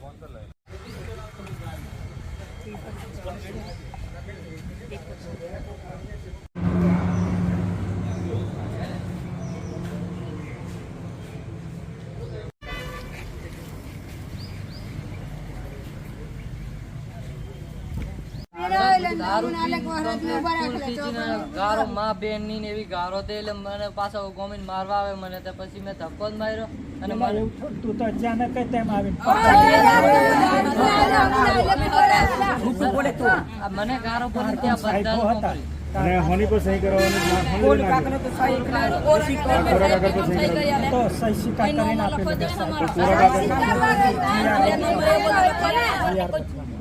Phone ગારો માં બેનની એવી ગારો દે એટલે મને પાછો ગોમીન મારવા આવે મને તો પછી મેં ધક્કો જ માર્યો અને મને તું તો અચાનક તેમ આવીને મને ગારો પર ત્યાં બધા અને હોની પર સહી કરવાની હોની પર તો કોરા? કાગળ પર સહી. તો સહી સિક્કા કરીને કાગળ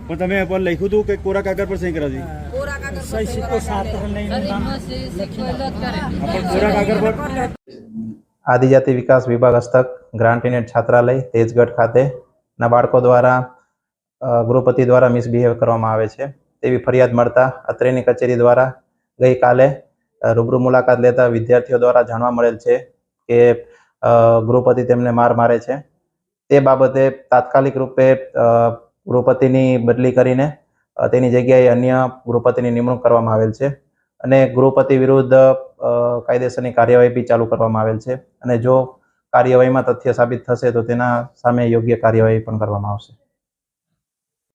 પણ તમે પર લખ્યું હતું કે કોરા કાગળ પર સહી કરાવી સહી સિક્કો સાથે લઈને પણ કોરા. કાગળ પર આદિજાતિ વિકાસ વિભાગ હસ્તક ગ્રાન્ટીનેટ છાત્રાલય તેજગઢ ખાતે ના બાળકો દ્વારા ગૃહપતિ દ્વારા મિસબિહેવ કરવામાં આવે છે. તેવી ફરિયાદ મળતા અત્રેની કચેરી દ્વારા ગઈકાલે કાલે રૂબરૂ મુલાકાત લેતા વિદ્યાર્થીઓ દ્વારા જાણવા મળેલ છે કે ગૃહપતિ તેમને માર મારે છે. તે બાબતે તાત્કાલિક રૂપે ગૃહપતિની બદલી કરીને તેની જગ્યાએ અન્ય ગૃહપતિની નિમણૂક કરવામાં આવેલ છે અને ગૃહપતિ વિરુદ્ધ કાયદેસરની કાર્યવાહી બી ચાલુ કરવામાં આવેલ છે અને જો કાર્યવાહીમાં તથ્ય સાબિત થશે તો તેના સામે યોગ્ય કાર્યવાહી પણ કરવામાં આવશે.